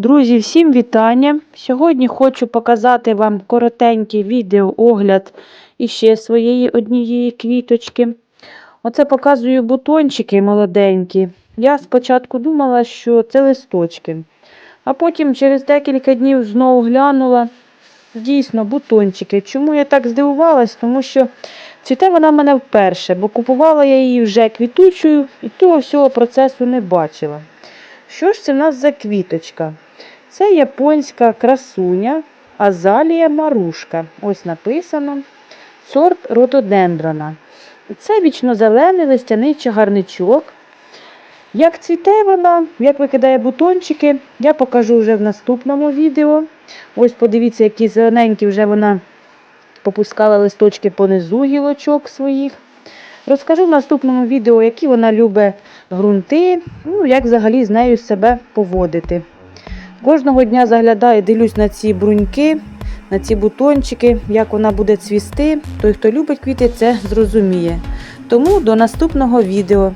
Друзі, всім вітання! Сьогодні хочу показати вам коротенький відеоогляд іще своєї однієї квіточки. Оце показую бутончики молоденькі. Я спочатку думала, що це листочки, а потім через декілька днів знову глянула. Дійсно, бутончики. Чому я так здивувалась? Тому що цвіте вона в мене вперше, бо купувала я її вже квітучою і того всього процесу не бачила. Що ж це в нас за квіточка? Це японська красуня Азалія Марушка. Ось написано сорт рододендрона. Це вічнозелений листяний чагарничок. Як цвіте вона, як викидає бутончики, я покажу вже в наступному відео. Ось подивіться, які зелененькі вже вона попускала листочки понизу гілочок своїх. Розкажу в наступному відео, які вона любить ґрунти, ну, як взагалі з нею себе поводити. Кожного дня заглядаю, дивлюсь на ці бруньки, на ці бутончики, як вона буде цвісти. Той, хто любить квіти, це зрозуміє. Тому до наступного відео.